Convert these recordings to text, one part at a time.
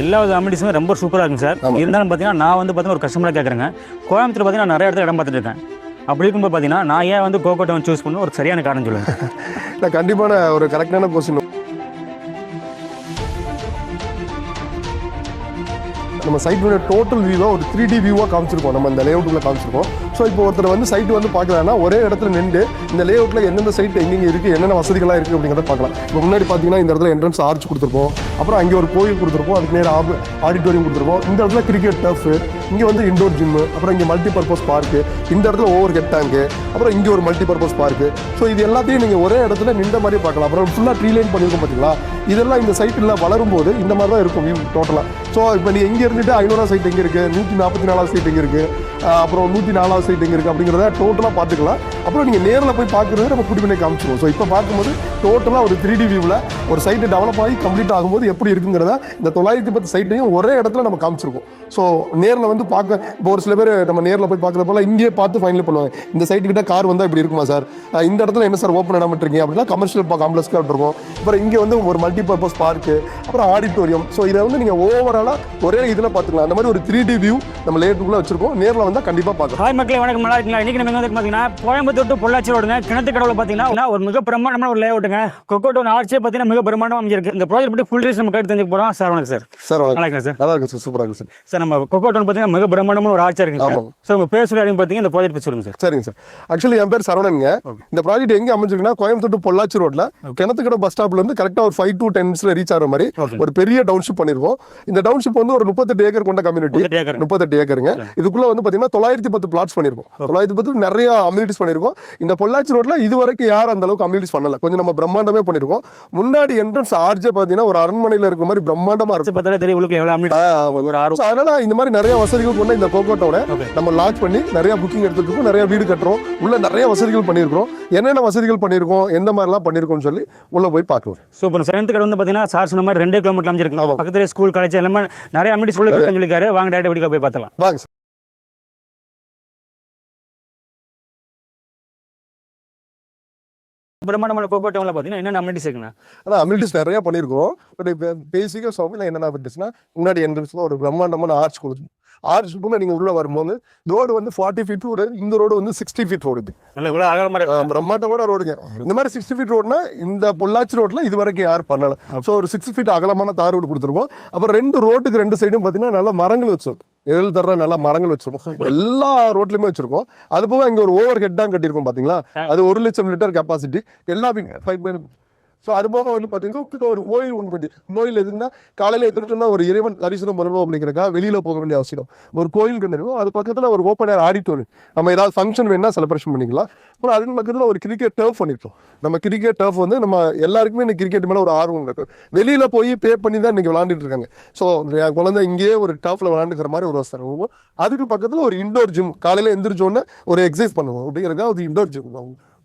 எல்லா வித அமினிட்டிஸுமே ரொம்ப சூப்பராக இருக்குங்க சார். இருந்தாலும் பார்த்தீங்கன்னா நான் வந்து பார்த்தீங்கன்னா ஒரு கஸ்டமராக கேட்குறேங்க கோயம்புத்தூர் பார்த்தீங்கன்னா நிறைய இடத்துல இடம் பார்த்துட்டு இருக்கேன். அப்படி இருக்கும்போது பார்த்தீங்கன்னா நான் ஏன் வந்து கோகோ டவுன் சூஸ் பண்ணணும்? ஒரு சரியான காரணம் சொல்லுவேன் இல்லை கண்டிப்பான ஒரு கரெக்டான கொஸ்டின் நம்ம சைட்டோட டோட்டல் வியூவாக ஒரு த்ரீ டி வியூவாக காமிச்சிருக்கோம் நம்ம இந்த லேஅவுட்டுக்குள்ள காமிச்சிருக்கோம் ஸோ இப்போ ஒருத்தர் வந்து சைட் வந்து பார்க்கலாம்னா ஒரே இடத்துல நின்று இந்த லேஅவுட்டில் எந்தெந்த சைட் எங்கெங்க இருக்குது என்னென்ன வசதிகளாக இருக்குது அப்படிங்கிறத பார்க்கலாம். இப்போ முன்னாடி பார்த்தீங்கன்னா இந்த இடத்துல என்ட்ரன்ஸ் ஆர்ச் கொடுத்துருப்போம். அப்புறம் அங்கே ஒரு கோயில் கொடுத்துருப்போம். அதுக்கு நேரம் ஆப் ஆடிட்டோரியம் கொடுத்துருப்போம். இந்த இடத்துல கிரிக்கெட் டஃப் இங்கே வந்து இண்டோர் ஜிம்மு அப்புறம் இங்கே மல்டி பர்பஸ் பார்க்கு இந்த இடத்துல ஓவர் ஹெட் டேங்கு அப்புறம் இங்கே ஒரு மல்டி பர்பஸ் பார்க்கு ஸோ இது எல்லாத்தையும் நீங்கள் ஒரே இடத்துல நின்ற மாதிரி பார்க்கலாம். அப்புறம் ஃபுல்லாக ட்ரீ லைன் பண்ணியிருக்கோம் பார்த்தீங்களா? இதெல்லாம் இந்த சைட்டில் வளரும்போது இந்த மாதிரி தான் இருக்கும் வியூ டோட்டலாக ஸோ இப்போ நீங்கள் எங்கே இருந்துட்டு ஐநூறுவா சைட் எங்கே இருக்குது நூற்றி நாற்பத்தி நாலாவது சைட் எங்கே இருக்குது அப்புறம் நூற்றி நாலாவது சைட் எங்கே இருக்குது அப்படிங்கிறத டோட்டலாக பார்த்துக்கலாம். அப்புறம் நீங்கள் நேரில் போய் பார்க்குறது நம்ம குடி பண்ணி காமிச்சிருவோம். ஸோ இப்போ பார்க்கும்போது டோட்டலாக ஒரு த்ரீ டி வியூவில் ஒரு சைட்டு டெவலப் ஆகி கம்ப்ளீட் ஆகும்போது எப்படி இருக்குங்கிறத இந்த தொள்ளாயிரத்தி பத்து சைட்டையும் ஒரே இடத்துல நம்ம காமிச்சிருக்கோம். ஸோ நேரில் வந்து பார்க்க இப்போ ஒரு சில பேர் நம்ம நேரில் போய் பார்க்குறது போல இங்கேயே பார்த்து ஃபைனல் பண்ணுவாங்க. இந்த சைட்டுக்கிட்ட கார் வந்தால் இப்படி இருக்குமா சார் இந்த இடத்துல என்ன சார் ஓப்பன் இடம் இருக்கீங்க அப்படின்னா கமர்ஷியல் காம்ப்ளெக்ஸ்க்கு இருக்கும் அப்புறம் இங்கே வந்து ஒரு மல்டி பர்பஸ் பார்க்கு அப்புறம் ஆடிட்டோரியம் ஸோ இதை வந்து நீங்கள் ஓவராலாக ஒரே இதில் பார்த்துக்கலாம். அந்த மாதிரி ஒரு த்ரீ டி வியூ நம்ம லேட்டுக்குள்ளே வச்சிருக்கோம். நேரில் வந்தால் கண்டிப்பாக பார்க்கலாம். ஹாய் மக்களே வணக்கம். நல்லா இருக்கீங்களா? இன்னைக்கு நம்ம வந்து பார்த்தீங்கன்னா கோயம்புத்தூர் to பொள்ளாச்சி ரோடுங்க கிணத்து கடவுள பார்த்தீங்கன்னா ஒரு மிக பிரம்மாண்டமான ஒரு லேஅவுட்டுங்க கொக்கோ டவுன் ஆர்ச்சே பார்த்தீங்கன்னா மிக பிரம்மாண்டமாக அமைஞ்சிருக்கு. இந்த ப்ராஜெக்ட் பற்றி ஃபுல் டீஸ் நம்ம கேட்டு தெரிஞ்சுக்க போகிறோம் சார் வணக்கம் சார். சார் நல்லா சார்? நல்லா இருக்கு சார். சூப்பராக இருக்கு சார். சார் நம்ம கொக்கோ டவுன் பார்த்தீங்கன்னா மிக பிரம்மாண்டமான ஒரு ஆர்ச்சா இருக்குங்க சார். சார் உங்கள் பேர் சொல்லி பார்த்தீங்கன்னா இந்த ப்ராஜெக்ட் பற்றி சொல்லுங்க சார். சரிங்க சார். ஆக்சுவலி என் பேர் சரவணனுங்க. இந்த ப்ராஜெக்ட் எங்க அமைஞ்சிருக்குன்னா கோயம்புத்தூர் to பொள்ளாச்சி ரோட்ல கிணத்துக்கடை பஸ் ஸ்டாப்ல இருந்து கரெக்டா ஒரு ஃபைவ் டு டென் மினிட்ஸ்ல ரீச் ஆகிற மாதிரி. ஒரு பெரிய டவுன்ஷிப் பண்ணிருக்கோம். இந்த டவுன்ஷிப் வந்து ஒரு முப்பத்தெட்டு ஏக்கர் கொண்ட கம்யூனிட்டி. முப்பத்தெட்டு ஏக்கருங்க. இதுக்குள்ள வந்து பாத்தீங்கன்னா தொள்ளாயிரத்தி பத்து பிளாட்ஸ் பண்ணிருக்கோம். தொள்ளாயிரத்தி பத்து நிறைய அம்யூனிட்டிஸ் பண்ணிருக்கோம். இந்த பொள்ளாச்சி ரோட்ல இது வரைக்கும் யாரும் அந்த அளவுக்கு அம்யூனிட்டிஸ் பண்ணல. கொஞ்சம் நம்ம பிரம்மாண்டமே பண்ணிருக்கோம். முன்னாடி என்ட்ரன்ஸ் ஆர்ஜே பாத்தீங்கன்னா ஒரு அரண்மனையில இருக்கிற மாதிரி பிரம்மாண்டமா இருக்கும். அதனால இந்த மாதிரி நிறைய வசதிகள் கொண்ட இந்த கோகோ டவுனை Okay. நம்ம லான்ச் பண்ணி நிறைய புக்கிங் எடுத்துட்டு இருக்கோம் நிறைய வீடு கட்டுறோம். உள்ள நிறைய வசதிகள் பண்ணியிருக்கிறோம் என்னென்ன வசதிகள் பண்ணியிருக்கோம் எந்த மாதிரிலாம் பண்ணியிருக்கோம்னு சொல்லி உள்ள போய் பார்க்கலாம். சூப்பர் கிணத்து கடை வந்து பார்த்தீங்கன்னா சார் சொன்ன மாதிரி ரெண்டே கிலோமீட்டர் அமைஞ்சிருக்கு. பக்கத்துல ஸ்கூல் காலேஜ் எல்லாமே நிறைய அமிட்டி சொல்லி சொல்லியிருக்காரு. வாங்க டேரக்ட் வீடியோ போய் பார்த்தலாம் வாங்க சார் பிரம்மாண்டமான கோகோ பார்த்தீங்கன்னா என்னென்ன அமிட்டிஸ் இருக்குண்ணா அதான் அம்யூனிட்டிஸ் நிறைய பண்ணியிருக்கோம். பட் இப்போ பேசிக்காக ஷாப்பில் என்னென்ன பண்ணிட்டுச்சுன்னா முன்னாடி என்ட்ரன்ஸில் ஒரு பிரம்மாண்டமான ஆர்ச் கொடுத்து ஆர்ச்சுக்குள்ள நீங்கள் உள்ள வரும்போது ரோடு வந்து ஃபார்ட்டி ஃபீட் ரோடு இந்த ரோடு வந்து சிக்ஸ்டி ஃபீட் ரோடு பிரம்மாண்டமான ரோடுங்க. இந்த மாதிரி சிக்ஸ்டி ஃபீட் ரோடுனா இந்த பொள்ளாச்சி ரோட்ல இது வரைக்கும் யாரும் பண்ணல. ஸோ ஒரு சிக்ஸ் ஃபீட் அகலமான தார் ரோடு கொடுத்துருக்கோம். அப்புறம் ரெண்டு ரோட்டுக்கு ரெண்டு சைடும் பார்த்தீங்கன்னா நல்ல மரங்கள் வச்சிருக்கோம். எதில் தர நல்ல மரங்கள் வச்சிருக்கோம். எல்லா ரோட்லயுமே வச்சிருக்கோம். அது போக இங்க ஒரு ஓவர் ஹெட் தான் கட்டியிருக்கோம் பாத்தீங்களா? அது ஒரு லட்சம் லிட்டர் கெப்பாசிட்டி எல்லாமே ஃபைவ் ஸோ அது போக வந்து பார்த்தீங்கன்னா ஒரு ஓய்வு ஒன்று பண்ணி கோயில் எதுன்னா காலையில் எடுத்துட்டுனா ஒரு இறைவன் தரிசனம் பண்ணணும் அப்படிங்கிறக்கா வெளியில் போக வேண்டிய அவசியம். ஒரு கோயில் இருக்கும். அது பக்கத்தில் ஒரு ஓப்பன் ஏர் ஆடிட்டோரியம் நம்ம ஏதாவது ஃபங்க்ஷன் வேணால் செலிப்ரேஷன் பண்ணிக்கலாம். அப்புறம் அதுக்கு பக்கத்தில் ஒரு கிரிக்கெட் டர்ஃப் பண்ணிட்டோம் நம்ம கிரிக்கெட் டர்ஃப் வந்து நம்ம எல்லாருக்குமே இன்னைக்கு கிரிக்கெட் மேலே ஒரு ஆர்வம் இருக்கு வெளியில் போய் பே பண்ணி தான் இன்றைக்கி விளாண்டுட்டு இருக்காங்க. ஸோ குழந்தை இங்கேயே ஒரு டர்ஃபில் விளாண்டுக்கிற மாதிரி ஒரு வசதி அதுக்கு பக்கத்தில் ஒரு இண்டோர் ஜிம் காலையில் எந்திரிச்சோன்னே ஒரு எக்ஸசைஸ் பண்ணுவோம் அப்படிங்கிறக்கா ஒரு இண்டோர் ஜிம்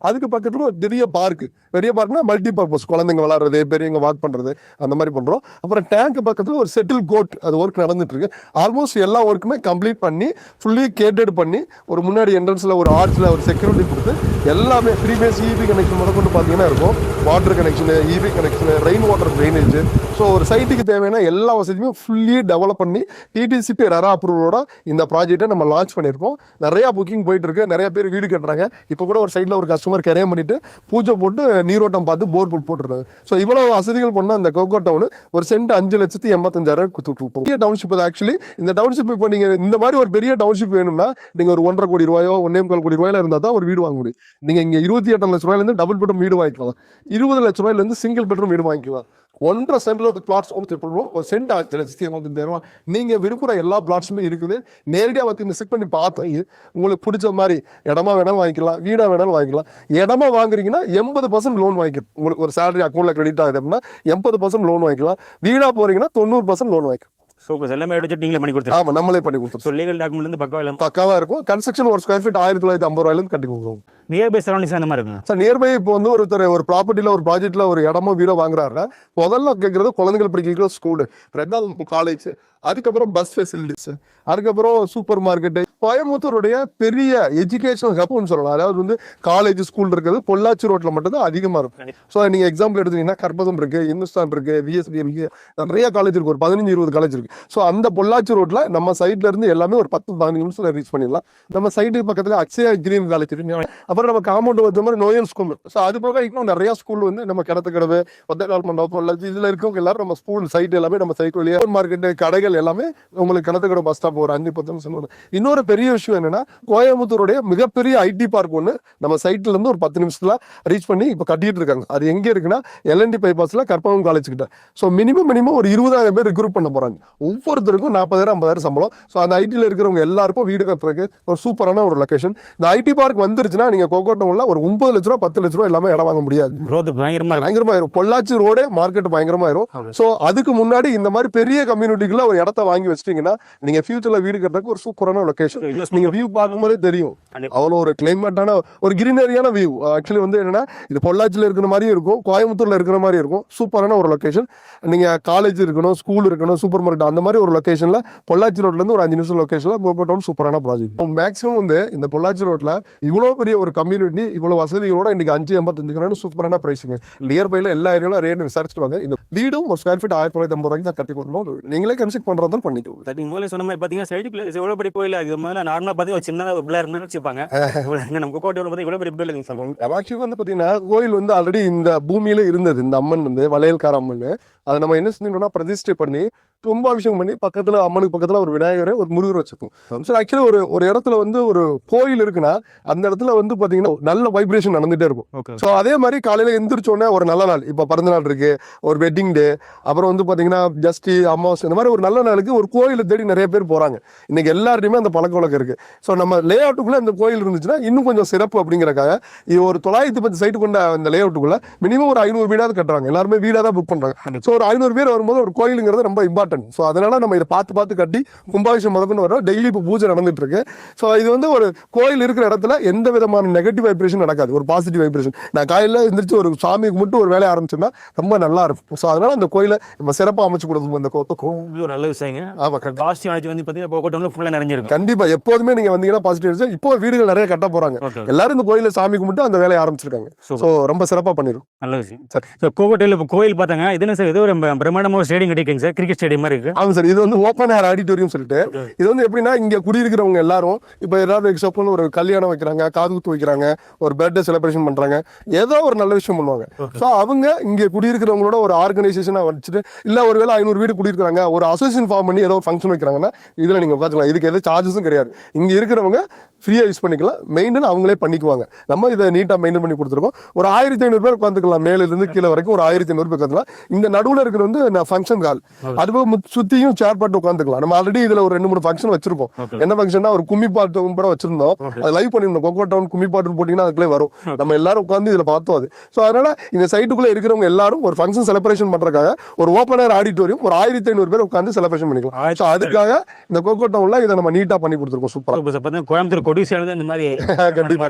அதுக்கு பக்கத்தில் ஒரு பெரிய பார்க் பெரிய பார்க்னா மல்டி பர்பஸ் குழந்தைங்க விளாட்றது பெரியவங்க வாக் பண்ணுறது அந்த மாதிரி பண்ணுறோம் அப்புறம் டேங்க் பக்கத்தில் ஒரு செட்டில் கோட் அது ஒர்க் நடந்துட்டுருக்கு. ஆல்மோஸ்ட் எல்லா ஒர்க்குமே கம்ப்ளீட் பண்ணி ஃபுல்லி கேட்டட் பண்ணி ஒரு முன்னாடி என்ட்ரன்ஸில் ஒரு ஆர்ச்சில் ஒரு செக்யூரிட்டி கொடுத்து எல்லாமே த்ரீ பேஸ் இபி கனெக்ஷன் முதற்கொண்டு பார்த்தீங்கன்னா இருக்கும். Water connection EB connection rain water drainage so ஒரு சைட்டுக்கு தேவையான எல்லா வசதியுமே ஃபுல்லி டெவலப் பண்ணி டிடிசிபி ரெரா அப்ரூவலோட இந்த ப்ராஜெக்ட்டை நம்ம லான்ச் பண்ணியிருக்கோம். நிறையா புக்கிங் போயிட்டு இருக்கு நிறைய பேர் வீடு கட்டுறாங்க. இப்போ கூட ஒரு சைடில் ஒரு கஸ்டமர் கரையம் பண்ணிட்டு பூஜை போட்டு நீரோட்டம் பார்த்து போர் போட்டுருக்காங்க ஸோ இவ்வளோ வசதிகள் பண்ணால் அந்த கோகோ டவுன் ஒரு சென்ட் அஞ்சு லட்சத்தி எண்பத்தஞ்சாயிரம் கொடுத்துட்டு பெரிய டவுன்ஷிப் ஆக்சுவலி இந்த டவுன்ஷிப் இப்போ நீங்கள் இந்த மாதிரி ஒரு பெரிய டவுன்ஷிப் வேணும்னா நீங்கள் ஒரு ஒன்றரை கோடி ரூபாயோ ஒன்றே முக்கால் கோடி ரூபாயில இருந்தால் தான் ஒரு வீடு வாங்க முடியும். நீங்கள் இங்கே இருபத்தி எட்டு லட்ச ரூபாயிலேருந்து டபுள் பெட்ரூம் வீடு வாங்கிக்கலாம். இருபது லட்ச ரூபாயிலேருந்து சிங்கிள் பெட்ரூம் வீடு வாங்கிக்கலாம். ஒன்றரை சென்டில் ஒரு பிளாட்ஸ் ஒன்று திருப்பிடுவோம் ஒரு சென்ட் ஆச்சு வந்து தருவோம் நீங்கள் விரும்புகிற எல்லா பிளாட்ஸுமே இருக்குது. நேரடியாக வந்து செக் பண்ணி பார்த்தோம் இது உங்களுக்கு பிடிச்ச மாதிரி இடமா வேணாலும் வாங்கிக்கலாம் வீடாக வேணாலும் வாங்கிக்கலாம். இடமா வாங்குறீங்கன்னா எண்பது பர்சன்ட் லோன் வாங்கிக்கலாம். உங்களுக்கு ஒரு சேலரி அக்கௌண்ட்ல கிரெடிட் ஆகுது அப்படின்னா எண்பது பர்சன்ட் லோன் வாங்கிக்கலாம். வீடா போறீங்கன்னா தொண்ணூறு பர்சன்ட் லோன் வாங்கிக்கலாம். சூப்பர் எல்லாமே எடுத்து நீங்களே பண்ணி கொடுத்துருங்க. ஆமா நம்மளே பண்ணி கொடுத்துருவோம். ஸோ லீகல் டாக்குமெண்ட்லேருந்து பக்கம் எல்லாம் பக்காவா இருக்கும். கன்ஸ்ட்ரக்ஷன் ஒரு ஸ்கொயர் ஃபீட் ஆயிரத்தி தொள்ளாயிரத்தி ஐம்பது ரூபாயில இருந்து கட்டி கொடுக்குறோம். நியர்பை சரௌண்டிங்ஸ் அந்த மாதிரி சார் நியர்பை இப்போ வந்து ஒருத்தர் ஒரு ப்ராப்பர்ட்டியில் ஒரு ப்ராஜெக்ட்ல ஒரு இடமோ வீடோ வாங்குறாருன்னா முதல்ல கேட்கறது குழந்தைகள் படிக்கிற ஸ்கூலு ரெண்டாவது காலேஜ் அதுக்கப்புறம் பஸ் ஃபெசிலிட்டிஸ் அதுக்கப்புறம் சூப்பர் மார்க்கெட்டு கோயம்புத்தூருடைய பெரிய எஜுகேஷனல் ஹப்னு சொல்லலாம். அதாவது வந்து காலேஜ் ஸ்கூல் இருக்கிறது பொள்ளாச்சி ரோட்டில் மட்டும்தான் அதிகமாக இருக்கும். ஸோ நீங்க எக்ஸாம்பிள் எடுத்தீங்கன்னா கற்பகம் இருக்கு இந்துஸ்தான் இருக்கு விஎஸ்பி இருக்கு நிறைய காலேஜ் இருக்கு. ஒரு பதினஞ்சு இருபது காலேஜ் இருக்கு. ஸோ அந்த பொள்ளாச்சி ரோட்ல நம்ம சைட்ல இருந்து எல்லாமே ஒரு பத்து பதினஞ்சு நிமிஷத்தில் ரீச் பண்ணிடலாம். நம்ம சைடு பக்கத்தில் அக்ஷயா கிரீன் காலேஜ் இருக்கு அப்புறம் நம்ம காம்பவுண்ட் வச்ச மாதிரி நோயல் ஸ்கூல் ஸோ அது போக இன்னும் நிறைய ஸ்கூல் வந்து நம்ம கிடத்து கிடவு ஒத்தநாள் மண்டபம் பொள்ளாச்சி இதில் இருக்கவங்க எல்லாரும் நம்ம ஸ்கூல் சைட் எல்லாமே நம்ம சைக்கிள் வழியா மார்க்கெட் கடைகள் எல்லாமே உங்களுக்கு கிணத்து பஸ் ஸ்டாப் ஒரு அஞ்சு பத்து நிமிஷம். இன்னொரு பெரிய விஷயம் என்னன்னா கோயம்புத்தூருடைய மிகப்பெரிய ஐடி பார்க் ஒன்று நம்ம சைட்ல இருந்து ஒரு பத்து நிமிஷத்துல ரீச் பண்ணி இப்போ கட்டிட்டு இருக்காங்க. அது எங்க இருக்குன்னா எல்என்டி பைபாஸ்ல கற்பகம் காலேஜ் கிட்ட. ஸோ மினிமம் மினிமம் ஒரு இருபதாயிரம் பேர் ரெக்ரூட் பண்ண போறாங்க. ஒவ்வொருத்தருக்கும் நாற்பதாயிரம் ஐம்பதாயிரம் சம்பளம். ஸோ அந்த ஐடியில் இருக்கிறவங்க எல்லாருக்கும் வீடு கட்டுறதுக்கு ஒரு சூப்பரான ஒரு லொகேஷன் இந்த ஐடி பார்க் வந்துருச்சுன்னா நீங்க கோகோட்டம்ல ஒரு ஒன்பது லட்ச ரூபா பத்து லட்ச ரூபா எல்லாமே இடம் வாங்க முடியாது. பயங்கரமா பயங்கரமாயிரும். பொள்ளாச்சி ரோடே மார்க்கெட் பயங்கரமாயிரும். சோ அதுக்கு முன்னாடி இந்த மாதிரி பெரிய கம்யூனிட்டிக்குள்ள ஒரு இடத்த வாங்கி வச்சிட்டீங்கன்னா நீங்க ஃபியூச்சர்ல வீடு கட்டுறதுக்கு ஒரு சூப்பரான லொகேஷன் நீங்க வியூ பார்க்கும்போதே தெரியும். அவ்வளோ ஒரு கிளைமேட்டான ஒரு கிரீனரியான வியூ ஆக்சுவலி வந்து என்னன்னா இது பொள்ளாச்சியில் இருக்கிற மாதிரியும் இருக்கும் கோயம்புத்தூர்ல இருக்கிற மாதிரி இருக்கும். சூப்பரான ஒரு லொகேஷன் நீங்க காலேஜ் இருக்கணும் ஸ்கூல் இருக்கணும் சூப்பர் மார்க்கெட் அந்த மாதிரி ஒரு லொகேஷன்ல பொள்ளாச்சி ரோட்ல இருந்து ஒரு அஞ்சு நிமிஷம் லொகேஷன்ல போகட்டும் சூப்பரான ப்ராஜெக்ட் மேக்ஸிமம் வந்து இந்த பொள்ளாச்சி ரோட்ல இவ்வளோ பெரிய ஒரு கம்யூனிட்டி இவ்வளோ வசதிகளோட இன்னைக்கு அஞ்சு எண்பத்தஞ்சு சூப்பரான பிரைஸுங்க நியர்பைல எல்லா ஏரியாலும் ரேட் விசாரிச்சுட்டு வாங்க. இந்த வீடும் ஒரு ஸ்கொயர் ஃபீட் ஆயிரத்தி தொள்ளாயிரத்தி ஐம்பது ரூபாய்க்கு தான் கட்டி கொடுக்கணும். நீங்களே கன்ஸ்ட்ரக்ட் பண்றதும் பண்ணிட்டு தட்டி முதல்ல சொன்ன மாதிரி பார்த்தீங்கன்னா சைடு பிளேஸ் எவ்வளோ பெரிய கோயில் அது முதல்ல நார்மலாக பார்த்தீங்கன்னா ஒரு சின்னதாக ஒரு பிள்ளை இருந்தாலும் வச்சுப்பாங்க நம்ம கோட்டை பார்த்தா இவ்வளோ பெரிய பிள்ளை சொல்லுவாங்க ஆக்சுவலி வந்து பாத்தீங்கன்னா கோயில் வந்து ஆல்ரெடி இந்த பூமியில இருந்தது. இந்த அம்மன் வந்து வளையல்கார அம்மன். அதை நம்ம என்ன செஞ்சோம்னா பிரதிஷ்டை பண்ணி கும்பாபிஷேகம் பண்ணி பக்கத்துல அம்மனுக்கு பக்கத்துல ஒரு விநாயகரை ஒரு முருகர் வச்சிருக்கோம். ஸோ ஆக்சுவலி ஒரு ஒரு இடத்துல வந்து ஒரு கோயில் இருக்குன்னா அந்த இடத்துல வந்து பாத்தீங்கன்னா நல்ல வைப்ரேஷன் நடந்துட்டே இருக்கும். ஸோ அதே மாதிரி காலையில எந்திரிச்ச உடனே ஒரு நல்ல நாள். இப்போ பிறந்த நாள் இருக்கு ஒரு வெட்டிங் டே அப்புறம் வந்து பாத்தீங்கன்னா ஜஸ்டி அமாவாசை இந்த மாதிரி ஒரு நல்ல நாளுக்கு ஒரு கோயிலை தேடி நிறைய பேர் போறாங்க. இன்னைக்கு எல்லார்ட்டையுமே அந்த பழக்க வழக்கம் இருக்கு. ஸோ நம்ம லே அவுட்டுக்குள்ள இந்த கோயில் இருந்துச்சுன்னா இன்னும் கொஞ்சம் சிறப்பு அப்படிங்கறக்காக இது ஒரு தொள்ளாயிரத்தி பத்து சைட்டு கொண்ட அந்த லே அவுட்டுக்குள்ள மினிமம் ஒரு ஐநூறு வீடாவது கட்டுறாங்க. எல்லாருமே வீடாக தான் புக் பண்றாங்க. ஸோ ஒரு ஐநூறு பேர் வரும்போது ஒரு கோயிலுங்கிறது ரொம்ப இம்பார்ட்டன்ட் ஸோ அதனால நம்ம இதை பார்த்து பார்த்து கட்டி கும்பாபிஷேகம் முதற்கொண்டு வரோம் டெய்லி இப்போ பூஜை நடந்துட்டு இருக்கு ஸோ இது வந்து ஒரு கோயில் இருக்கிற இடத்துல எந்த விதமான நெகட்டிவ் வைப்ரேஷன் நடக்காது. ஒரு பாசிட்டிவ் வைப்ரேஷன் நான் காலையில் எந்திரிச்சு ஒரு சாமிக்கு மட்டும் ஒரு வேலையை ஆரம்பிச்சோம்னா ரொம்ப நல்லா இருக்கும். ஸோ அதனால அந்த கோயிலை நம்ம சிறப்பாக அமைச்சு கோத்தம் இது ஒரு நல்ல விஷயங்க. ஆமா கண்டிப்பா. காஸ்டி வாங்கி வந்து பார்த்தீங்கன்னா ஃபுல்லாக நிறைஞ்சிருக்கும். கண்டிப்பா. எப்போதுமே நீங்க வந்தீங்கன்னா பாசிட்டிவ் இப்போ வீடுகள் நிறைய கட்ட போறாங்க. ஓகே எல்லாரும் இந்த கோயில சாமி கும்பிட்டு அந்த வேலையை ஆரம்பிச்சிருக்காங்க. ஸோ ரொம்ப சிறப்பா பண்ணிரும் நல்ல விஷயம். சரி. ஸோ கோகோட்டையில் இப்போ கோயில் பார்த்தாங்க இது என்ன சார் இது ஒரு ப- பிரம்மாண்டமா ஒரு ஸ்டேடியம் கட்டிருக்கீங்க சார்? கிரிக்கெட் ஸ்டேடியம் மாதிரி இருக்கு? ஆமா சார் இது வந்து ஓப்பன் ஏர் ஆடிட்டோரியம் சொல்லிட்டு. இது வந்து எப்படின்னா இங்க குடியிருக்கிறவங்க எல்லாரும் இப்போ ஏதாவது எக்ஸாம்பிள் ஒரு கல்யாணம் வைக்கிறாங்க காது குத்து வைக்கிறாங்க ஒரு பர்த்டே செலிப்ரேஷன் பண்றாங்க ஏதோ ஒரு நல்ல விஷயம் பண்ணுவாங்க. ஸோ அவங்க இங்க குடியிருக்கிறவங்களோட ஒரு ஆர்கனைசேஷனா வச்சுட்டு இல்ல ஒருவேளை ஐநூறு வீடு குடியிருக்காங்க ஒரு அசோசியேஷன் ஃபார்ம் பண்ணி ஏதோ ஒரு ஃபங்க்ஷன் வைக்கிறாங்கன்னா இதுல நீங்க உட்காந்துக்கலாம் இதுக்கு எந்த சார்ஜஸும் கிடையாது. இங்க இருக்கிறவங்க ஃப்ரீயா யூஸ் பண்ணிக்கலாம். மெயின்டைன் அவங்களே பண்ணிக்குவாங்க. நம்ம இதை நீட்டா மெயின்டைன் பண்ணி கொடுத்துருக்கோம். ஒரு ஆயிரத்தி ஐநூறு பேர் உட்காந்துக்கலாம் மேல இருந்து கீழே வரைக்கும் ஒரு ஆயிரத்தி ஐநூறு பேர் உட்காந்துக்கலாம் இந்த நடுவுல இருக்கிற வந்து ஃபங்க்ஷன் ஹால் அதுபோக முத்- சுத்தியும் சேர் பாட்டு உட்காந்துக்கலாம் நம்ம ஆல்ரெடி இதுல ஒரு ரெண்டு மூணு ஃபங்க்ஷன் வச்சிருக்கோம். என்ன ஃபங்க்ஷன்னா ஒரு கும்மி பாட்டு கூட வச்சிருந்தோம். அது லைவ் பண்ணிருந்தோம் கொக்கோ டவுன் கும்மி பாட்டு போட்டீங்கன்னா அதுக்குள்ளே வரும். நம்ம எல்லாரும் உட்காந்து இதுல பார்த்தோம் அது. ஸோ அதனால இந்த சைட்டுக்குள்ள இருக்கிறவங்க எல்லாரும் ஒரு ஃபங்க்ஷன் செலிப்ரேஷன் பண்றதுக்காக ஒரு ஓப்பன் ஏர் ஆடிட்டோரியம் ஒரு ஆயிரத்தி ஐநூறு பேர் உட்காந்து செலிப்ரேஷன் பண்ணிக்கலாம். ஸோ அதுக்காக இந்த கொக்கோ டவுன்ல இதை நம்ம நீட்டா பண்ணி கொடுத்துருக்கோம். சூப்பரா கோயம்புத்தூர் கொடி சேர்ந்து இந்த மாதிரி கண்டிப்பா.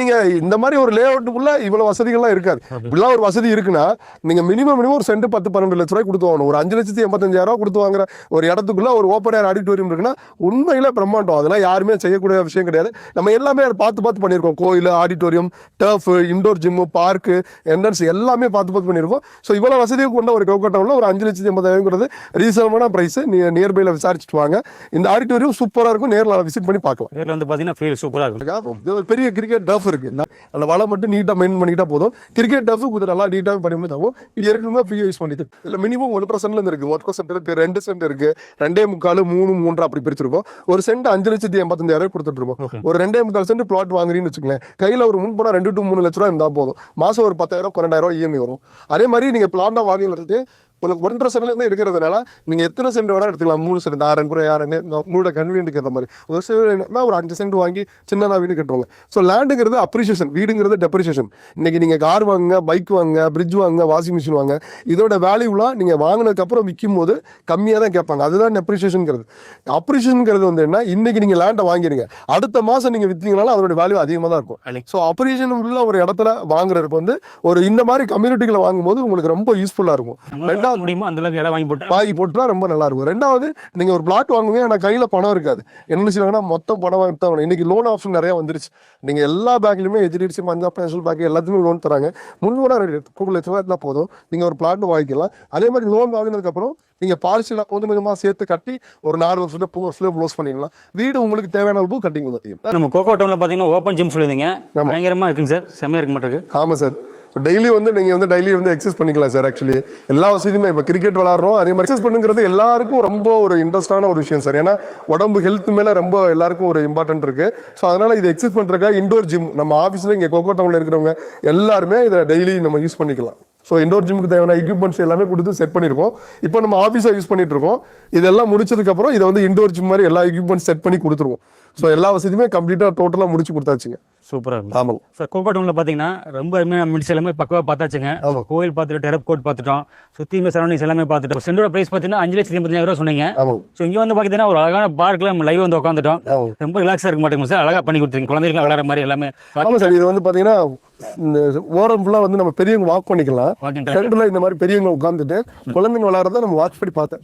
நீங்க இந்த மாதிரி ஒரு லே அவுட்டுக்குள்ள இவ்வளவு வசதிகள்லாம் இருக்காது. இப்படிலாம் ஒரு வசதி இருக்குன்னா நீங்க மினிமம் மினிமம் ஒரு சென்ட் பத்து பன்னெண்டு லட்ச ரூபாய் கொடுத்து வாங்கணும். ஒரு அஞ்சு லட்சத்தி எண்பத்தஞ்சாயிரம் கொடுத்து வாங்குற ஒரு இடத்துக்குள்ள ஒரு ஓப்பன் ஏர் ஆடிட்டோரியம் இருக்குன்னா உண்மையில பிரம்மாண்டம். அதெல்லாம் யாருமே செய்யக்கூடிய விஷயம் கிடையாது. நம்ம எல்லாமே அதை பார்த்து பார்த்து பண்ணியிருக்கோம். கோயில் auditorium turf indoor gym park entrance எல்லாமே பார்த்து பார்த்து பண்ணியிருக்கோம். ஸோ இவ்வளவு வசதியை கொண்ட ஒரு கோக்கட்டவுன்ல ஒரு அஞ்சு லட்சத்தி எண்பதாயிரங்கிறது ரீசனபிளான பிரைஸ் நியர்பைல விசாரிச்சுட்டு வாங்க. இந்த ஆடிட்டோரியம் சூப்பரா இருக்கும். நேரில் விசிட் பண்ணி பார்க்கலாம். நேரில் வந்து பார்த்தீங்கன்னா ஃபீல் சூப்பராக இருக்கும். ஒரு பெரிய கிரிக்கெட் டஃப் இருக்கு. அந்த வலை மட்டும் நீட்டா மெயின் பண்ணிட்டா போதும். கிரிக்கெட் டஃப் கொஞ்சம் நல்லா நீட்டா பண்ணி தரும் இது ஏற்கனவே ஃப்ரீ யூஸ் பண்ணிட்டு. இல்ல மினிமம் ஒரு பர்சன்ட்ல இருந்து இருக்கு. ஒரு பர்சன்ட் இருக்கு ரெண்டு சென்ட் இருக்கு. ரெண்டே முக்கால் மூணு மூன்று அப்படி பிரிச்சிருக்கோம். ஒரு சென்ட் அஞ்சு லட்சத்தி எண்பத்தஞ்சாயிரம் கொடுத்துட்டு. இருக்கோம். ஒரு ரெண்டே முக்கால் சென்ட் பிளாட் வாங்குறீங்கன்னு வச்சுக்கலேன் கையில ஒரு முன் போனா ரெண்டு டு மூணு லட்ச ரூபா இருந்தா போதும். மாசம் ஒரு பத்தாயிரம் பன்னெண்டாயிரம் இஎம்ஐ வரும். அதே மாதிரி நீங்க பிளாட்டா வாங்கிட்டு உங்களுக்கு ஒன்றரை சென்ட்ல இருந்து இருக்கிறதுனால நீங்க எத்தனை சென்ட் வேணா எடுத்துக்கலாம். மூணு சென்ட் ஆறு கூட யாரு உங்களோட கன்வீனியன்ட்டுக்கு ஏற்ற மாதிரி. ஒரு சென்ட் ஒரு அஞ்சு சென்ட் வாங்கி சின்னதா வீடு கட்டுவாங்க. ஸோ லேண்டுங்கிறது அப்ரிசியேஷன் வீடுங்கிறது டெப்ரிசியேஷன் இன்னைக்கு நீங்க கார் வாங்குங்க பைக் வாங்குங்க ஃப்ரிட்ஜ் வாங்குங்க வாஷிங் மிஷின் வாங்க இதோட வேல்யூலாம் நீங்க வாங்கினதுக்கு அப்புறம் விற்கும் போது கம்மியாக தான் கேட்பாங்க. அதுதான் டெப்ரிசியேஷன்ங்கிறது அப்ரிசியேஷன்ங்கிறது வந்து என்ன இன்னைக்கு நீங்க லேண்டை வாங்கிறீங்க அடுத்த மாசம் நீங்க வித்தீங்கனாலும் அதோட வேல்யூ அதிகமாக தான் இருக்கும். ஸோ அப்ரிசியேஷன் உள்ள ஒரு இடத்துல வாங்குறதுக்கு வந்து ஒரு இந்த மாதிரி கம்யூனிட்டிகளை வாங்கும்போது உங்களுக்கு ரொம்ப யூஸ்ஃபுல்லா இருக்கும். ரெண்டாவது ரெண்டாவது முடியுமோ அந்த அளவுக்கு இடம் வாங்கி போட்டு வாங்கி போட்டுனா ரொம்ப நல்லா இருக்கும். ரெண்டாவது நீங்க ஒரு பிளாட் வாங்குவீங்க ஆனா கையில பணம் இருக்காது. என்ன செய்வாங்கன்னா மொத்தம் பணம் வாங்கி தான் இன்னைக்கு லோன் ஆப்ஷன் நிறைய வந்துருச்சு. நீங்க எல்லா பேங்க்லயுமே ஹெச்டிஎஃப்சி பஞ்சாப் நேஷனல் பேங்க் எல்லாத்துமே லோன் தராங்க. முன்னூறு ரெண்டு லட்ச ரூபாய் இருந்தா போதும். நீங்க ஒரு பிளாட் வாங்கிக்கலாம். அதே மாதிரி லோன் வாங்கினதுக்கு அப்புறம் நீங்க பார்சலா கொஞ்சம் கொஞ்சமா சேர்த்து கட்டி ஒரு நாலு வருஷத்துல மூணு வருஷத்துல க்ளோஸ் பண்ணிடலாம். வீடு உங்களுக்கு தேவையான அளவு கட்டிங் நம்ம கோகோ டவுன்ல பாத்தீங்கன்னா ஓப்பன் ஜிம் ஆமா. பயங்கரமா இருக்குங்க சார். செம்மையா இருக்க மாட்டிருக்கு. ஆமா சார். டெய்லி வந்து நீங்கள் வந்து டெய்லி வந்து எக்ஸசைஸ் பண்ணிக்கலாம் சார் ஆக்சுவலி எல்லா வசதியுமே இப்போ கிரிக்கெட் விளாட்றோம் அதே மாதிரி எக்ஸசைஸ் பண்ணுங்கிறது எல்லாருக்கும் ரொம்ப ஒரு இன்ட்ரெஸ்டான ஒரு விஷயம் சார் ஏன்னா உடம்பு ஹெல்த் மேலே ரொம்ப எல்லாருக்கும் ஒரு இம்பார்ட்டன்ட் இருக்குது ஸோ அதனால் இது எக்ஸசைஸ் பண்ணுறக்கா இண்டோர் ஜிம் நம்ம ஆஃபீஸில் இங்கே கோகோ இருக்கிறவங்க எல்லாருமே இதை டெய்லி நம்ம யூஸ் பண்ணிக்கலாம். ஸோ இண்டோர் ஜிமுக்கு தேவையான எக்யூப்மெண்ட்ஸ் எல்லாமே கொடுத்து செட் பண்ணியிருக்கோம் இப்போ நம்ம ஆஃபீஸை யூஸ் பண்ணிட்டு இருக்கோம் இதெல்லாம் முடிச்சதுக்கு அப்புறம் இதை வந்து இண்டோர் ஜிம் மாதிரி எல்லா எக்யூப்மெண்ட்ஸ் செட் பண்ணி கொடுத்துருவோம். ஸோ எல்லா வசதியுமே கம்ப்ளீட்டாக டோட்டலாக முடிச்சு கொடுத்தாச்சுங்க. சூப்பரா இருக்கு. ஆமாங்க. சார் கோகோ டவுன்ல பாத்தீங்கன்னா ரொம்ப மிடிஸ் எல்லாமே பக்கவா பார்த்தாச்சுங்க. கோயில் பார்த்துட்டு டெரப் கோட் பார்த்துட்டோம் இந்த சரௌண்டிங்ஸ் எல்லாமே பார்த்துட்டோம். சென்டோட பிரைஸ் பார்த்தீங்கன்னா அஞ்சு லட்சத்தி எண்பத்தஞ்சாயிரம் ரூபா சொன்னீங்க. ஸோ இங்க வந்து பாத்தீங்கன்னா ஒரு அழகான பார்க்ல நம்ம லைவ் வந்து உட்காந்துட்டோம் ரொம்ப ரிலாக்ஸா இருக்க மாட்டேங்குது சார் அழகா பண்ணி கொடுத்துருங்க குழந்தைகளுக்கு விளையாடுற மாதிரி எல்லாமே. ஆமா சார் இது வந்து பாத்தீங்கன்னா இந்த ஓரம் ஃபுல்லா வந்து நம்ம பெரியவங்க வாக் பண்ணிக்கலாம். சென்டர்ல இந்த மாதிரி பெரியவங்க உட்காந்துட்டு குழந்தைங்க விளையாடுறத நம்ம வாட்ச் பண்ணி பார்த்தேன்.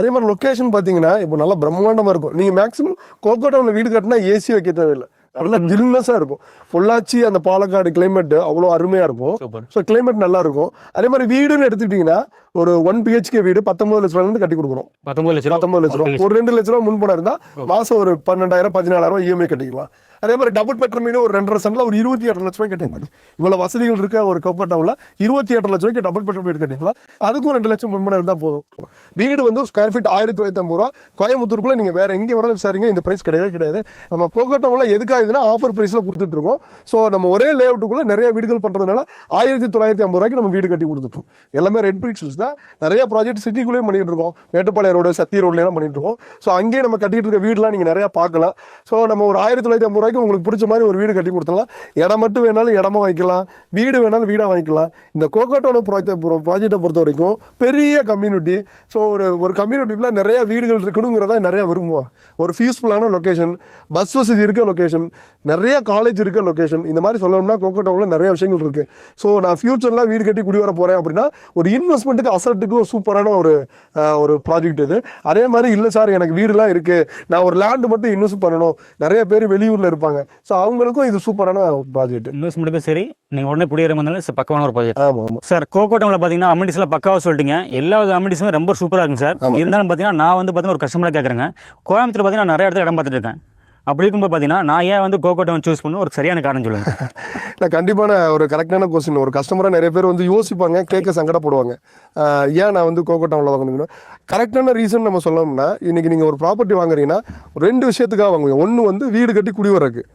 அதே மாதிரி லொகேஷன் பாத்தீங்கன்னா இப்போ நல்லா பிரம்மாண்டமா இருக்கும். நீங்க மேக்ஸிமம் கோகோட்டவுன்ல வீடு கட்டினா ஏசி வைக்க தேவையில்லை. நல்லா ஜில்னஸா இருக்கும். பொள்ளாச்சி அந்த பாலக்காடு கிளைமேட் அவ்வளோ அருமையா இருக்கும். ஸோ கிளைமேட் நல்லா இருக்கும். அதே மாதிரி வீடுன்னு எடுத்துக்கிட்டீங்கன்னா ஒரு ஒன் பிஹெச்கே வீடு பத்தொன்பது லட்ச இருந்து கட்டி கொடுக்குறோம் பத்தொன்பது லட்ச ரூபா. பத்தொன்பது லட்ச ரூபா. ஒரு ரெண்டு லட்ச ரூபா முன்பணம் இருந்தா மாசம் ஒரு பன்னெண்டாயிரம் பதினாலாயிரம் இஎம்ஐ கட்டிக்கலாம். அதே மாதிரி டபுள் பெட்ரூம் மீன் ஒரு ரெண்டரை சென்ட்ல ஒரு இருபத்தி எட்டு லட்ச ரூபாய் கட்டிக்கலாம் இவ்வளோ வசதிகள் இருக்க ஒரு கப்பட்டவுல இருபத்தி எட்டு லட்ச ரூபாய்க்கு டபுள் பெட்ரூம் வீடு கேட்டீங்களா? அதுக்கும் ரெண்டு லட்சம் முன்பணம் இருந்தால் போதும். வீடு வந்து ஸ்கொயர் ஃபீட் ஆயிரத்தி தொள்ளாயிரத்தி ஐம்பது ரூபா. கோயம்புத்தூருக்குள்ளே நீங்கள் வேறு எங்கே வரலாம் விசாரிங்க. இந்த ப்ரைஸ் கிடையவே கிடையாது. நம்ம போகட்டவுல எதுக்காக இதுனா ஆஃபர் ப்ரைஸில் கொடுத்துட்டு இருக்கோம். ஸோ நம்ம ஒரே லேஅவுட்டுக்குள்ள நிறைய வீடுகள் பண்ணுறதுனால ஆயிரத்தி தொள்ளாயிரத்தி ஐம்பது ரூபாய்க்கு நம்ம வீடு கட்டி கொடுத்துட்டோம். எல்லாமே ரெட் பிரிக்ஸ் தான். நிறைய ப்ராஜெக்ட் சிட்டிக்குள்ளேயும் பண்ணிட்டு இருக்கோம். மேட்டுப்பாளைய ரோடு சத்தி ரோட்லாம் எல்லாம் பண்ணிட்டு இருக்கோம். ஸோ அங்கேயே நம்ம கட்டிட்டு இருக்க வீடுலாம் நீங்கள் நிறையா பார்க்கலாம். ஸோ நம்ம ஒரு ஆயிரத்தி தொள்ளாயிரத்தி ஐம்பது ரூபாய்க்கு உங்களுக்கு பிடிச்ச மாதிரி ஒரு வீடு கட்டி கொடுத்துடலாம் இடம் மட்டும் வேணாலும் இடமா வாங்கிக்கலாம் வீடு வேணாலும் வீடாக வாங்கிக்கலாம். இந்த கோகோட்டோட ப்ராஜெக்டை பொறுத்த வரைக்கும் பெரிய கம்யூனிட்டி ஸோ ஒரு ஒரு கம்யூனிட்டிக்குள்ள நிறைய வீடுகள் இருக்கணுங்கிறத நிறைய விரும்புவோம் ஒரு பீஸ்ஃபுல்லான லொக்கேஷன் பஸ் வசதி இருக்க லொக்கேஷன் நிறைய காலேஜ் இருக்க லொக்கேஷன் இந்த மாதிரி சொல்லணும்னா கோகோட்டோவில் நிறைய விஷயங்கள் இருக்குது ஸோ நான் ஃப்யூச்சர்லாம் வீடு கட்டி குடி வர போகிறேன் அப்படின்னா ஒரு இன்வெஸ்ட்மெண்ட்டுக்கு அசட்டுக்கு ஒரு சூப்பரான ஒரு ஒரு ப்ராஜெக்ட் இது. அதே மாதிரி இல்லை சார் எனக்கு வீடுலாம் இருக்குது நான் ஒரு லேண்ட் மட்டும் இன்வெஸ்ட் பண்ணணும். நிறைய பேர் வெளியூரில் இருப்பாங்க. ஸோ அவங்களுக்கும் இது சூப்பரான ப்ராஜெக்ட் இன்வெஸ்ட்மெண்ட்டுக்கும் சரி நீங்க உடனே குடியேற வந்தாலும் பக்கமான ஒரு ப்ராஜெக்ட் ஆமா ஆமா. சார் கோகோ டவுன்ல பாத்தீங்கன்னா அமினிட்டிஸ்ல பக்காவா சொல்லிட்டீங்க. எல்லா வித அமினிட்டிஸுமே ரொம்ப சூப்பரா இருக்குங்க சார். இருந்தாலும் பாத்தீங்கன்னா நான் வந்து பாத்தீங்கன்னா ஒரு கஸ்டமரா கேக்குறேங்க. கோயம்புத்தூர் பாத்தீங்கன்னா நிறைய இடத்துல இடம் பார்த்துட்டு இருக்கேன். அப்படி இருக்கும்போது பாத்தீங்கன்னா நான் ஏன் வந்து கோகோ டவுன் சூஸ் பண்ண ஒரு சரியான காரணம் சொல்லுங்க. நான் கண்டிப்பான ஒரு கரெக்டான கொஸ்டின் ஒரு கஸ்டமராக நிறைய பேர் வந்து யோசிப்பாங்க கேட்க சங்கடப்படுவாங்க. ஏன் நான் வந்து கோகோ டவுனில் வாங்கணும் கரெக்டான ரீசன் நம்ம சொல்லணும்னா இன்னைக்கு நீங்கள் ஒரு ப்ராப்பர்ட்டி வாங்குறீங்கன்னா ரெண்டு விஷயத்துக்காக வாங்குவீங்க. ஒன்று வந்து வீடு கட்டி குடி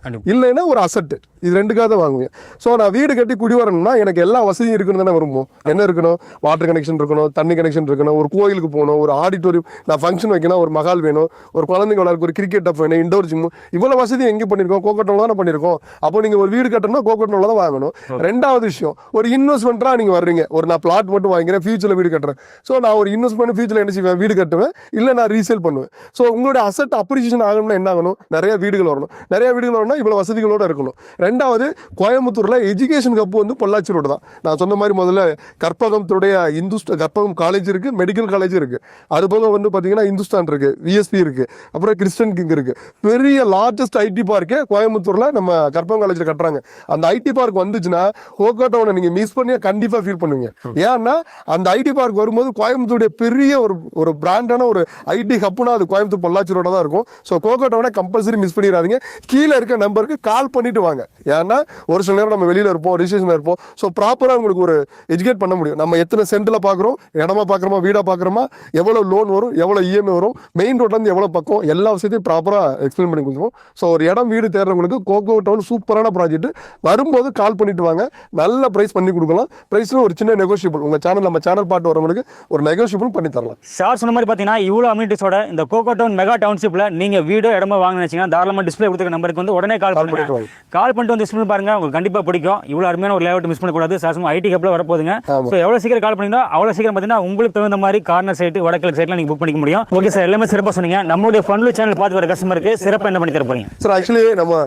கண்டிப்பா. இல்லைன்னா ஒரு அசட்டு இது ரெண்டுக்காக தான் வாங்குவேன் ஸோ நான் வீடு கட்டி குடி வரணும்னா எனக்கு எல்லா வசதியும் இருக்குன்னு தானே விரும்பும் என்ன இருக்கணும்? வாட்டர் கனெக்ஷன் இருக்கணும் தண்ணி கனெக்ஷன் இருக்கணும் ஒரு கோயிலுக்கு போகணும் ஒரு ஆடிட்டோரியம் நான் ஃபங்க்ஷன் வைக்கணும் ஒரு மகால் வேணும் ஒரு குழந்தைங்க விளையாடுற ஒரு கிரிக்கெட் டப் வேணும் இண்டோர் ஜிம் இவ்வளோ வசதி எங்கே பண்ணியிருக்கோம். கோகட்டோவில் தானே பண்ணியிருக்கோம். அப்போ நீங்கள் ஒரு வீடு கட்டணும்னா கோகட்டோவில் தான் வாங்கணும். ரெண்டாவது விஷயம் ஒரு இன்வெஸ்ட்மெண்ட்டாக நீங்கள் வர்றீங்க. ஒரு நான் பிளாட் மட்டும் வாங்கிக்கிறேன் ஃபியூச்சரில் வீடு கட்டுறேன். ஸோ நான் ஒரு இன்வெஸ்ட்மெண்ட் ஃபியூச்சரில் என்ன செய்வேன் வீடு கட்டுவேன் இல்லை நான் ரீசேல் பண்ணுவேன். ஸோ உங்களுடைய அசட் அப்ரிசியேஷன் ஆகணும்னா என்ன ஆகணும்? நிறைய வீடுகள் வரணும். நிறைய வீடுகள் வரணும்னா இவ்வளோ வசதிகளோட இருக்கணும். ரெண்டாவது கோயம்புத்தூரில் எஜுகேஷன் கப்பு வந்து பொள்ளாச்சி ரோடு தான். நான் சொன்ன மாதிரி முதல்ல கற்பகத்துடைய இந்து கற்பகம் காலேஜ் இருக்குது மெடிக்கல் காலேஜ் இருக்குது அது போக வந்து பார்த்தீங்கன்னா இந்துஸ்தான் இருக்குது விஎஸ்பி இருக்குது அப்புறம் கிறிஸ்டன் கிங் இருக்குது பெரிய லார்ஜஸ்ட் ஐடி பார்க்கே கோயம்புத்தூரில் நம்ம கற்பகம் காலேஜில் கட்டுறாங்க. அந்த ஐடி பார்க் வந்துச்சுன்னா கோகோட்டோனை நீங்கள் மிஸ் பண்ணி கண்டிப்பாக ஃபீல் பண்ணுவீங்க. ஏன்னா அந்த ஐடி பார்க் வரும்போது கோயம்புத்தூருடைய பெரிய ஒரு ஒரு பிராண்டான ஒரு ஐடி ஹப்புனா அது கோயம்புத்தூர் பொள்ளாச்சி ரோட தான் இருக்கும். ஸோ கோகோட்டோனை கம்பல்சரி மிஸ் பண்ணிடாதீங்க. கீழே இருக்க நம்பருக்கு கால் பண்ணிட்டு வாங்க. ஏன்னா ஒரு சில நேரம் நம்ம வெளியில் இருப்போம் ரிஜிஸ்ட்ரேஷனில் இருப்போம். ஸோ ப்ராப்பராக உங்களுக்கு ஒரு எஜுகேட் பண்ண முடியும். நம்ம எத்தனை சென்டில் பார்க்குறோம் இடமா பார்க்குறோமா வீடாக பார்க்குறோமா எவ்வளோ லோன் வரும் எவ்வளோ இஎம்ஐ வரும் மெயின் ரோட்லேருந்து எவ்வளோ பக்கம் எல்லா விஷயத்தையும் ப்ராப்பராக எக்ஸ்பிளைன் பண்ணி கொடுத்துருவோம். ஸோ ஒரு இடம் வீடு தேடுறவங்களுக்கு கோகோ டவுன் சூப்பரான ப்ராஜெக்ட் வரும்போது கால் பண்ணிட்டு வாங்க. நல்ல ப்ரைஸ் பண்ணி கொடுக்கலாம். ப்ரைஸில் ஒரு சின்ன நெகோஷியபிள் உங்கள் சேனல் நம்ம சேனல் பாட்டு வரவங்களுக்கு ஒரு நெகோஷியபிள் பண்ணி தரலாம். சார் சொன்ன மாதிரி பார்த்தீங்கன்னா இவ்வளோ அம்யூனிட்டிஸோட இந்த கோகோ டவுன் மெகா டவுன்ஷிப்பில் நீங்கள் வீடோ இடமா வாங்க நினச்சிங்கன்னா தாராளமாக டிஸ்பிளே கொடுத்துருக்க நம்பருக்கு வந்து உடனே கால் பண்ணிட்டு. கால் பண்ணிட்டு வந்து டிஸ்பிளே பாருங்க உங்களுக்கு கண்டிப்பாக பிடிக்கும். இவ்வளோ அருமையான ஒரு லேஅவுட் மிஸ் பண்ணக்கூடாது. சார் ஐடி கப்பில் வரப்போகுதுங்க. ஆமா. ஸோ எவ்வளோ சீக்கிரம் கால் பண்ணீங்கன்னா அவ்வளோ சீக்கிரம் பார்த்தீங்கன்னா உங்களுக்கு தகுந்த மாதிரி கார்னர் சைட்டு வடகிழக்கு சைட்லாம் நீங்கள் புக் பண்ணிக்க முடியும். ஓகே சார் எல்லாமே சிறப்பாக சொன்னீங்க. நம்மளுடைய ஃபன்லு சேனல் பார்த்து வர கஸ்டமருக்கு சிறப்பாக என்ன பண்ணி தர போறீங்க? சார் ஆக்சுவலி நம்ம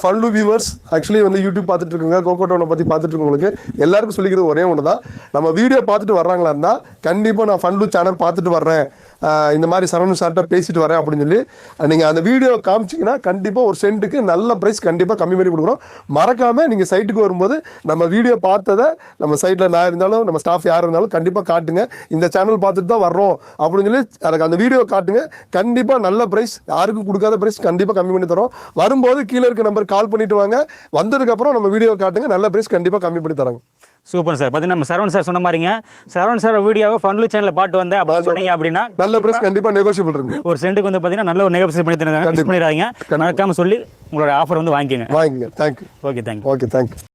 ஃபன்லு வியூவர்ஸ் ஆக்சுவலி வந்து யூடியூப் பார்த்துட்டு இருக்கவங்க கோகோட்டோனை பற்றி பார்த்துட்டு இருக்கவங்களுக்கு எல்லாருக்கும் சொல்லிக்கிறது ஒரே ஒன்று தான் நம்ம வீடியோ பார்த்துட்டு வர்றாங்களா இருந்தால் கண்டிப்பாக நான் ஃபன்லு சேனல் பார்த்துட்டு வர்றேன். இந்த மாதிரி சரவணன் சார்ட்ட பேசிட்டு வரேன் அப்படின்னு சொல்லி நீங்கள் அந்த வீடியோ காமிச்சிங்கன்னா கண்டிப்பாக ஒரு சென்ட்டுக்கு நல்ல ப்ரைஸ் கண்டிப்பாக கம்மி பண்ணி கொடுக்குறோம் மறக்காமல் நீங்கள் சைட்டுக்கு வரும்போது நம்ம வீடியோ பார்த்ததை நம்ம சைட்டில் நான் இருந்தாலும் நம்ம ஸ்டாஃப் யார் இருந்தாலும் கண்டிப்பாக காட்டுங்க. இந்த சேனல் பார்த்துட்டு தான் வர்றோம் அப்படின்னு சொல்லி எனக்கு அந்த வீடியோ காட்டுங்க. கண்டிப்பாக நல்ல ப்ரைஸ் யாருக்கும் கொடுக்காத ப்ரைஸ் கண்டிப்பாக கம்மி பண்ணி தரோம். வரும்போது கீழே இருக்க நம்பர் கால் பண்ணிட்டு வாங்க. வந்ததுக்கப்புறம் நம்ம வீடியோ காட்டுங்க. நல்ல ப்ரைஸ் கண்டிப்பாக கம்மி பண்ணி தராங்க. Super sir. பார்த்தீங்கன்னா நம்ம சரவண் சார் சொன்ன மாதிரிங்க. சரவண் சார் வீடியோவை ஃபன்லு சேனலில் பாட்டு வந்தேன் அப்படின்னு சொன்னீங்க அப்படின்னா நல்ல ப்ரைஸ் கண்டிப்பாக நெகோஷியபிள் இருக்கு ஒரு சென்ட்டுக்கு வந்து பார்த்தீங்கன்னா நல்ல ஒரு நெகோசியேட் பண்ணி தருங்க மிஸ் பண்ணிடாதீங்க. மறக்காம சொல்லி உங்களோட ஆஃபர் வந்து வாங்கிக்கோங்க. வாங்கிங்க thank you okay thank you okay thank you